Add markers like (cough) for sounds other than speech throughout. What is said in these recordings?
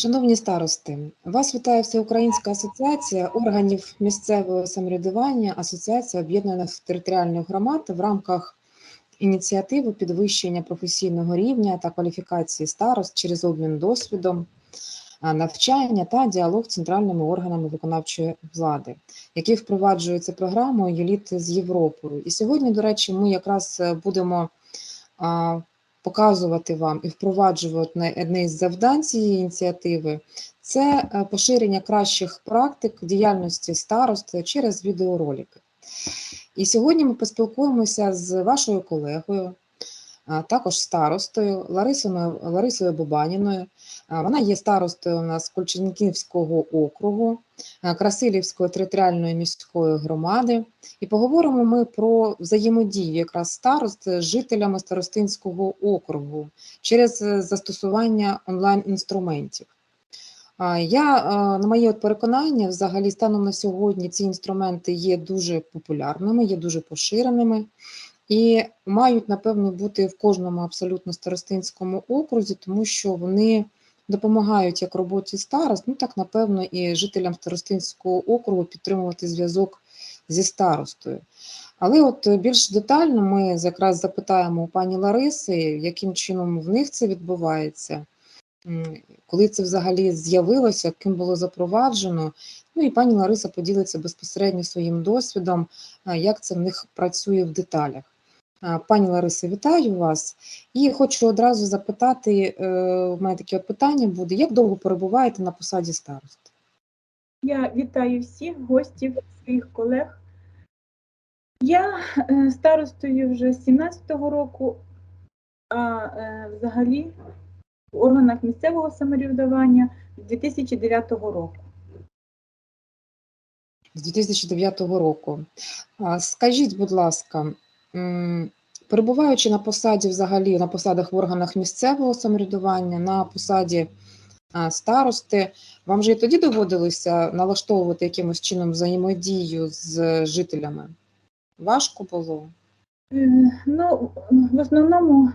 Шановні старости, вас вітає Всеукраїнська асоціація органів місцевого самоврядування, Асоціація Об'єднаних територіальних громад в рамках ініціативи підвищення професійного рівня та кваліфікації старост через обмін досвідом, навчання та діалог з центральними органами виконавчої влади, які впроваджуються програмою «Єліт з Європою. І сьогодні, до речі, ми якраз е, будемо показувати вам і впроваджувати одне із завдань цієї ініціативи це е, поширення кращих практик діяльності старост через відеоролики. І сьогодні ми поспілкуємося з вашою колегою, також старостою Ларисою, Ларисою Бубаніною. Вона є старостою у нас Кульченківського округу, Красилівської територіальної міської громади. І поговоримо ми про взаємодію якраз старост з жителями старостинського округу через е, застосування онлайн-інструментів. Я, е, на моє переконання, взагалі, станом на сьогодні ці інструменти є дуже популярними, є дуже поширеними і мають, напевно, бути в кожному абсолютно старостинському окрузі, тому що вони допомагають як роботі старост, ну так, напевно, і жителям старостинського округу підтримувати зв'язок зі старостою. Але от е, більш детально ми якраз запитаємо у пані Лариси, яким чином в них це відбувається, коли це взагалі з'явилося, ким було запроваджено. Ну і пані Лариса поділиться безпосередньо своїм досвідом, як це в них працює в деталях. Пані Лариса, вітаю вас. І хочу одразу запитати, е, у мене таке от питання буде: як довго перебуваєте на посаді старости? Я вітаю всіх гостів, своїх колег. Я е, старостою вже з 17-го року, а е, взагалі в органах місцевого самоврядування з 2009 року. з 2009 року. Скажіть, будь ласка, перебуваючи на посаді взагалі на посадах в органах місцевого самоврядування, на посаді старости, вам же і тоді доводилося налаштовувати якимось чином взаємодію з жителями? Важко було? Ну, в основному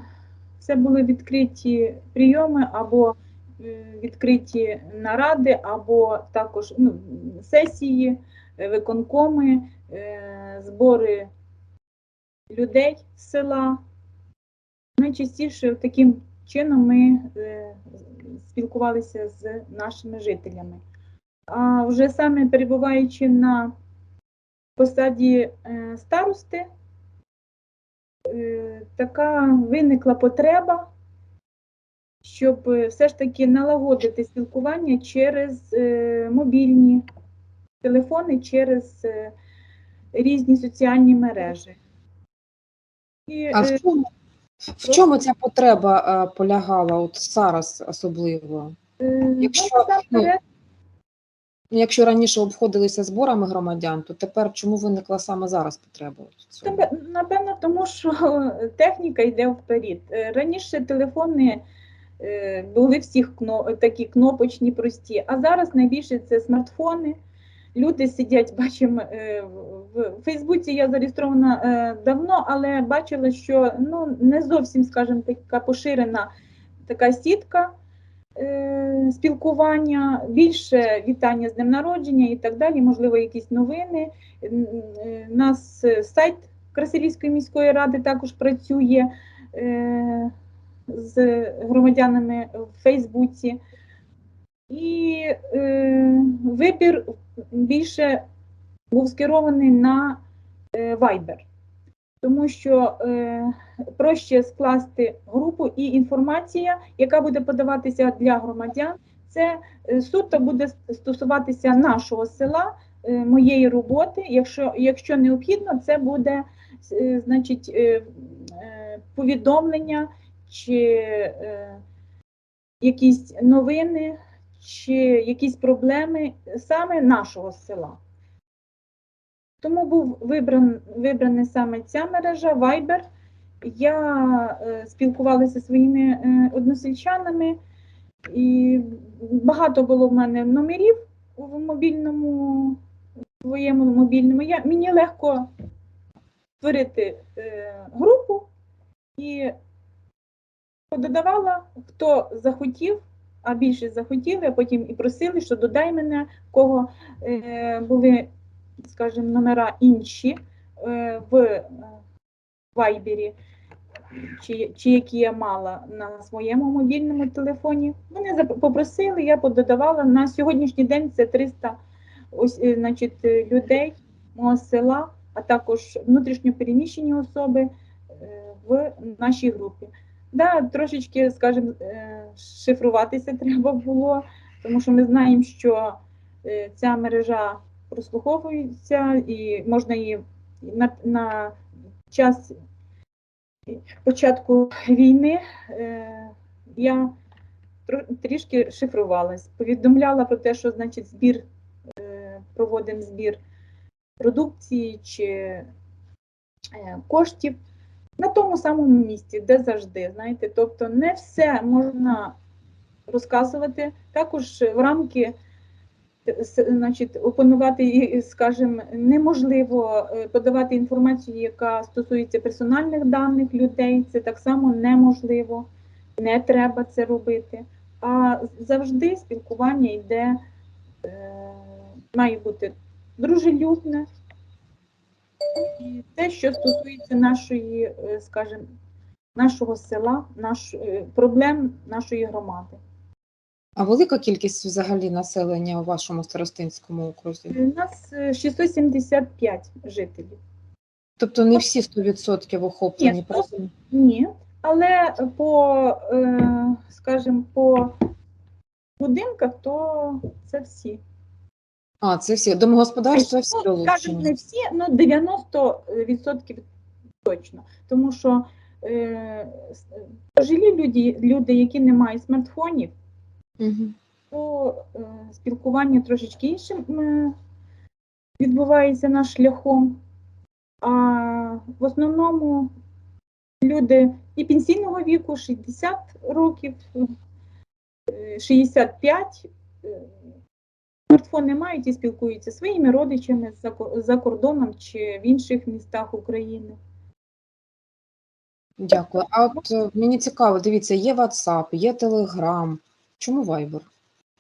це були відкриті прийоми або відкриті наради, або також ну, сесії, е, виконкоми, е, збори людей з села. Найчастіше таким чином ми е, спілкувалися з нашими жителями. А вже саме перебуваючи на посаді е, старости, е, така виникла потреба, щоб все ж таки налагодити спілкування через мобільні телефони, через різні соціальні мережі. І, А е, в чому, в чому ця потреба е, полягала от зараз особливо? е, якщо, ну, насамперед, Якщо раніше обходилися зборами громадян, то тепер чому виникла саме зараз потреба? от в цьому? Тебе- Напевно, тому що (laughs) техніка йде вперед. Е, Раніше телефони е, були всіх кно- такі кнопочні, прості, а зараз найбільше це смартфони. Люди сидять, (laughs) бачимо, е, в Фейсбуці я зареєстрована е, давно, але бачила, що ну, не зовсім, скажімо, така поширена така сітка е, спілкування, більше вітання з днем народження і так далі, можливо, якісь новини. Нас сайт Красилівської міської ради також працює з громадянами в Фейсбуці. І е, вибір більше був скерований на е, Viber, тому що е, проще скласти групу і інформація, яка буде подаватися для громадян, це е, суто буде стосуватися нашого села, е, моєї роботи. Якщо, якщо необхідно, це буде е, значить, е, е, повідомлення чи е, якісь новини, чи якісь проблеми саме нашого села. Тому був вибран, саме ця мережа Viber. Я е, спілкувалася зі своїми е, односельчанами, і багато було в мене номерів в мобільному своєму мобільному. Я, мені легко створити е, групу і пододавала, хто захотів а більше захотіли, а потім і просили, що додай мене, в кого е, були, скажімо, номера інші е, в е, вайбері, чи, чи які я мала на своєму мобільному телефоні. Вони попросили, я пододавала. На сьогоднішній день це 300 ось, е, значить, е, людей мого села, а також внутрішньопереміщені особи в нашій групі. Да, трошечки, скажімо, е, шифруватися треба було, тому що ми знаємо, що е, ця мережа прослуховується і можна її на, на час початку війни е, я трішки шифрувалась, повідомляла про те, що значить збір, проводимо збір продукції чи коштів на тому самому місці, де завжди. Знаєте, тобто не все можна розказувати. Також в рамки значить, опанувати, скажімо, неможливо е, подавати інформацію, яка стосується персональних даних людей. Це так само неможливо, не треба це робити. А завжди спілкування йде, е, має бути дружелюбне. І те, що стосується нашої, е, скажімо, нашого села, наш, е, проблем нашої громади. А велика кількість взагалі населення у вашому старостинському окрузі? У нас е, 675 жителів. Тобто не всі 100% охоплені, Ні, правильно? Ні, але по, е, скажімо, по будинках, то це всі. А, це всі. Домогосподарства всі Ну, скажімо, не всі, ну 90% точно. Тому що е, с- пожилі люди, люди, які не мають смартфонів, Мгм. то е, спілкування трошечки іншим е, відбувається наш шляхом. А в основному люди і пенсійного віку 60 років, е, 65 е, смартфони мають і спілкуються зі своїми родичами за, кордоном чи в інших містах України. Дякую. А от е, мені цікаво, дивіться, є WhatsApp, є Telegram. Чому Viber?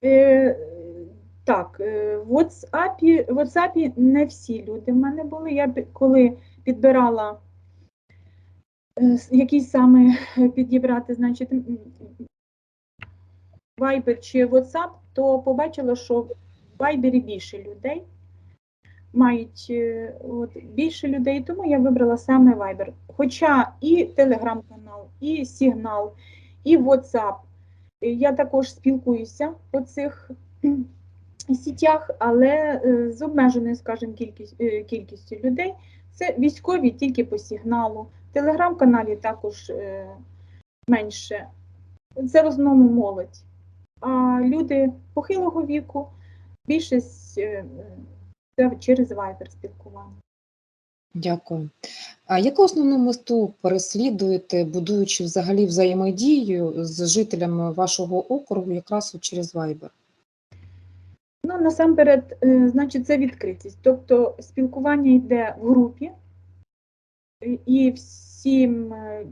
Е, так, е, в WhatsApp, в WhatsApp не всі люди в мене були. Я коли підбирала, е, який саме підібрати, значить, Viber чи WhatsApp, то побачила, що в Viber більше людей. Мають е, от, більше людей, тому я вибрала саме Viber. Хоча і телеграм-канал, і Сигнал, і WhatsApp Е, Я також спілкуюся по цих (clears throat) сітях, але е, з обмеженою, скажімо, кількість, кількістю людей. Це військові тільки по сигналу. В телеграм-каналі також менше. Це в основному молодь. А люди похилого віку більшість е, це через Viber спілкування. Дякую. А яку основну мету переслідуєте, будуючи взагалі взаємодію з жителями вашого округу якраз через Viber? Ну, насамперед, е, значить, це відкритість. Тобто спілкування йде в групі, е, і всім е,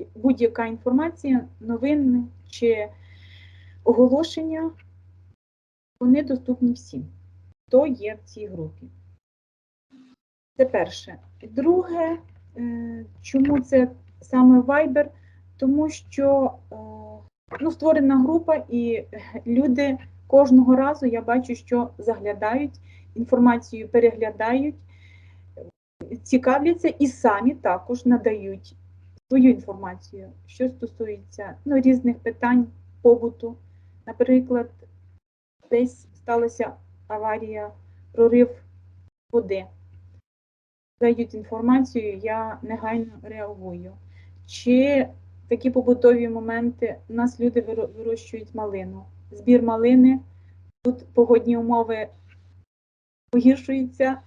е, будь-яка інформація, новини чи оголошення, вони доступні всім, хто є в цій групі. Це перше. Друге, е, чому це саме Viber? Тому що е, ну, створена група і люди кожного разу я бачу, що заглядають, інформацію переглядають, цікавляться і самі також надають свою інформацію, що стосується ну, різних питань побуту. Наприклад, десь сталася аварія, прорив води. Дають інформацію, я негайно реагую. Чи такі побутові моменти, у нас люди вирощують малину. Збір малини, тут погодні умови погіршуються,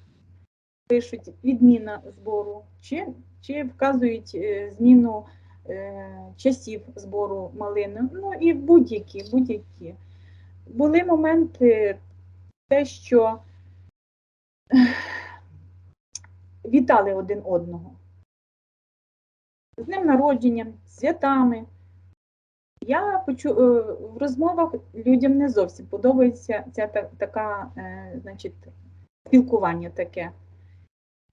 пишуть відміна збору, чи, чи вказують е, зміну е, часів збору малини. Ну і будь-які, будь-які. Були моменти, те, що вітали один одного. З днем народження, з святами. Я почу е, в розмовах людям не зовсім подобається ця та- така, е, значить, спілкування таке,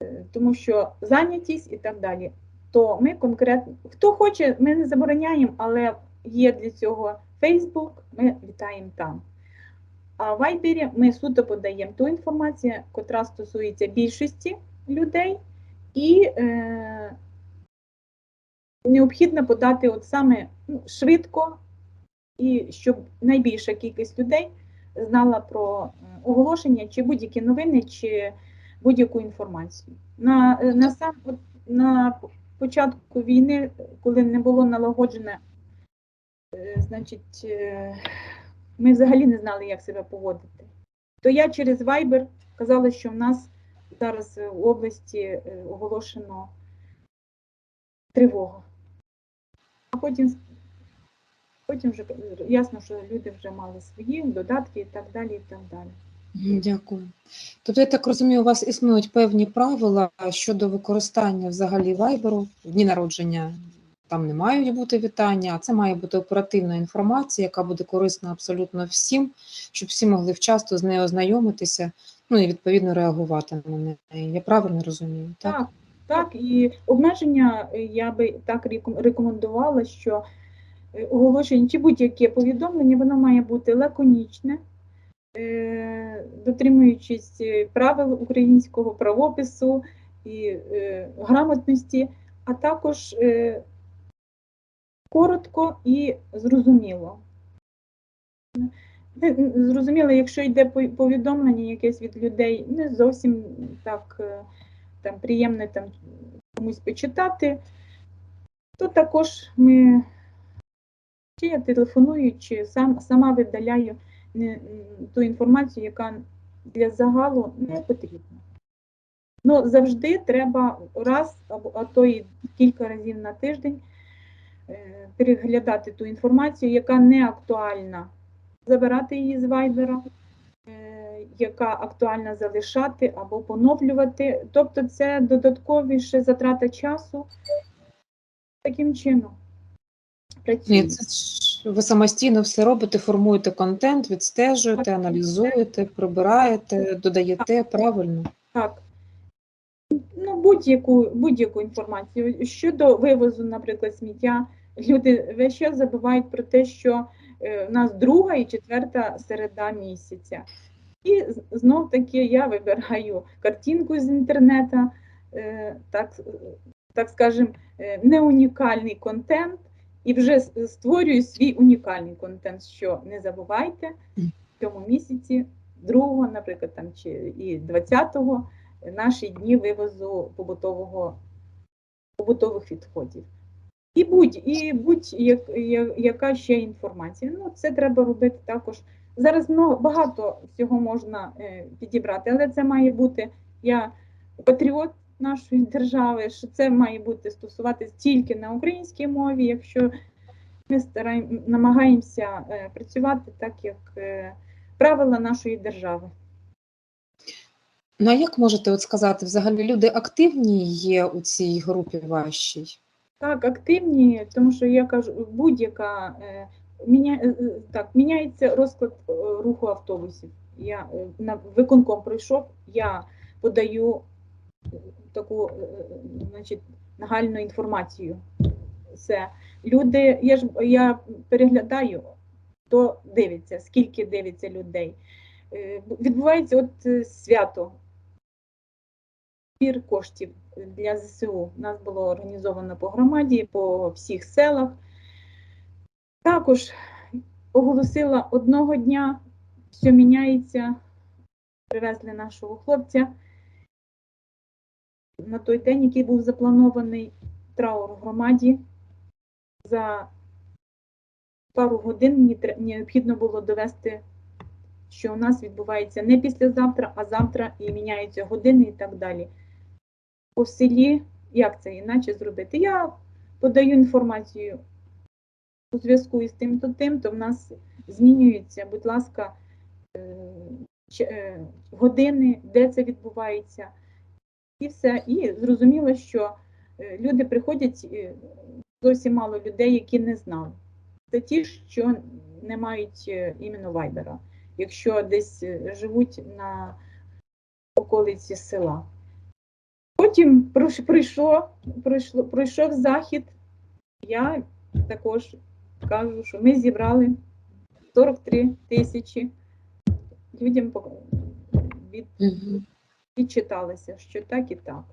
Е, тому що зайнятість і так далі. То ми конкретно, хто хоче, ми не забороняємо, але є для цього Facebook, ми вітаємо там. А в Вайбері ми суто подаємо ту інформацію, котра стосується більшості людей, і е, необхідно подати от саме ну, швидко, і щоб найбільша кількість людей знала про оголошення чи будь-які новини, чи будь-яку інформацію. На, е, на, сам, на початку війни, коли не було налагоджене, значить, е, ми взагалі не знали, як себе поводити. То я через Viber казала, що в нас зараз е, в області е, оголошено тривога. А потім, потім вже е, ясно, що люди вже мали свої додатки і так далі. і так далі. Дякую. Тобто, я так розумію, у вас існують певні правила щодо використання взагалі вайберу в дні народження. Там не мають бути вітання, а це має бути оперативна інформація, яка буде корисна абсолютно всім, щоб всі могли вчасно з нею ознайомитися, ну і відповідно реагувати на неї. Я правильно розумію? Так. Так, так, і обмеження е, я би так рекомендувала, що е, оголошення чи будь-яке повідомлення, воно має бути лаконічне, е, дотримуючись правил українського правопису і е, грамотності, а також е, коротко і зрозуміло. Зрозуміло, якщо йде повідомлення якесь від людей, не зовсім так е, там приємне там комусь почитати, то також ми чи я телефоную, чи сам, сама видаляю ту інформацію, яка для загалу не потрібна. Ну, завжди треба раз а то і кілька разів на тиждень переглядати ту інформацію, яка не актуальна, забирати її з вайбера, е, яка актуальна залишати або поновлювати. Тобто це додаткові ще затрата часу. Таким чином. Ні, це ж ви самостійно все робите, формуєте контент, відстежуєте, аналізуєте, прибираєте, додаєте правильно. Так. Ну, будь-яку будь-яку інформацію. Щодо вивозу, наприклад, сміття, люди весь час забувають про те, що е, в нас друга і четверта середа місяця. І знов таки я вибираю картинку з інтернету, е, так, е, так скажем, е, не унікальний контент, і вже створюю свій унікальний контент, що не забувайте, в цьому місяці, 2, наприклад, там, чи і 20-го, наші дні вивозу побутового, побутових відходів. І будь, і будь як, яка ще інформація. Ну, це треба робити також. Зараз много, багато всього можна е, підібрати, але це має бути я патріот нашої держави, що це має бути стосуватись тільки на українській мові, якщо ми стараємо, намагаємося е, працювати так, як е, правила нашої держави. Ну а як можете от сказати, взагалі люди активні є у цій групі вашій? Так, активні, тому що я кажу, будь-яка е, міня, е, е, так, міняється розклад руху автобусів. Я на виконком пройшов, я подаю таку значить, нагальну інформацію. Все. Люди, я ж я переглядаю, хто дивиться, скільки дивиться людей. Відбувається от свято збір коштів для ЗСУ. У нас було організовано по громаді, по всіх селах. Також оголосила одного дня, все міняється. Привезли нашого хлопця на той день, який був запланований траур в громаді. За пару годин мені необхідно було довести, що у нас відбувається не післязавтра, а завтра і міняються години і так далі по селі, як це іначе зробити? Я подаю інформацію у зв'язку із тим, то тим, то в нас змінюється, будь ласка, е, е, години, де це відбувається, і все. І зрозуміло, що е, люди приходять, зовсім мало людей, які не знали. Це ті, що не мають іменно вайбера, якщо десь живуть на околиці села. Потім пройш- прийшов, пройшло, пройшов захід. Я також кажу, що ми зібрали 43 тисячі. Людям від, відчиталися, що так і так.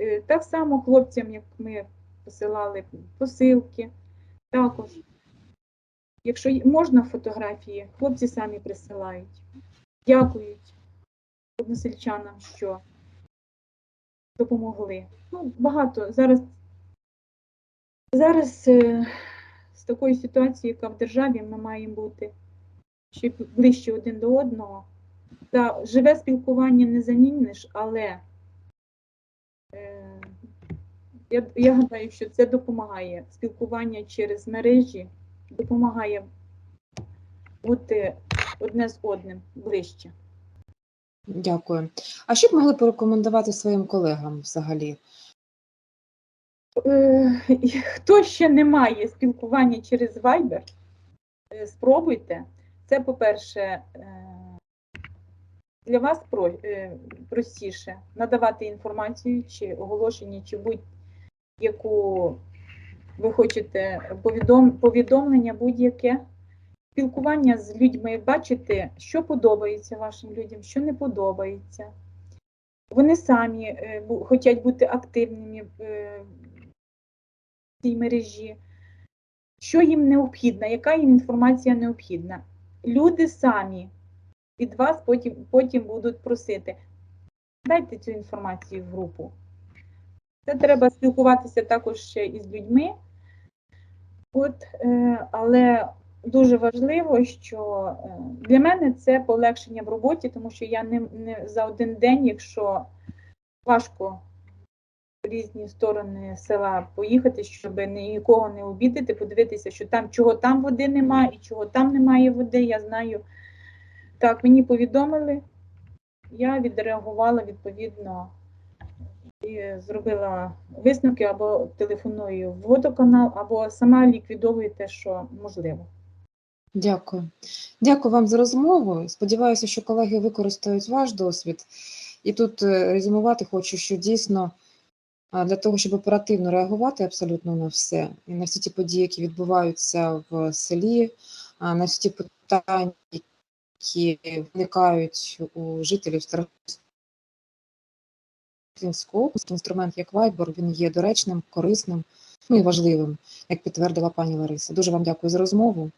Е, Так само хлопцям, як ми посилали посилки, також. Якщо можна фотографії, хлопці самі присилають, дякують односельчанам, що допомогли. Ну, багато. Зараз, зараз е, з такою ситуацією, яка в державі, ми маємо бути ще ближче один до одного. Та живе спілкування не заміниш, але е, я, я гадаю, що це допомагає. Спілкування через мережі допомагає бути одне з одним ближче. Дякую. А що б могли порекомендувати своїм колегам взагалі? Е, Хто ще не має спілкування через Viber, е, спробуйте. Це, по-перше, е, для вас простіше надавати інформацію чи оголошення, чи будь-яку ви хочете повідом, повідомлення будь-яке. Спілкування з людьми, бачити, що подобається вашим людям, що не подобається. Вони самі е, хочуть бути активними е, цій мережі, що їм необхідно, яка їм інформація необхідна. Люди самі від вас потім, потім будуть просити. Дайте цю інформацію в групу. Це треба спілкуватися також ще із людьми. От, е, але дуже важливо, що е, для мене це полегшення в роботі, тому що я не, не за один день, якщо важко в різні сторони села поїхати, щоб нікого не обідати, подивитися, що там чого там води немає і чого там немає води. Я знаю. Так, мені повідомили, я відреагувала відповідно і зробила висновки або телефоную в водоканал, або сама ліквідовую те, що можливо. Дякую. Дякую вам за розмову. Сподіваюся, що колеги використають ваш досвід. І тут е, резюмувати хочу, що дійсно для того, щоб оперативно реагувати абсолютно на все, і на всі ті події, які відбуваються в селі, на всі ті питання, які виникають у жителів Старостинського області, інструмент як Viber, він є доречним, корисним, ну і важливим, як підтвердила пані Лариса. Дуже вам дякую за розмову.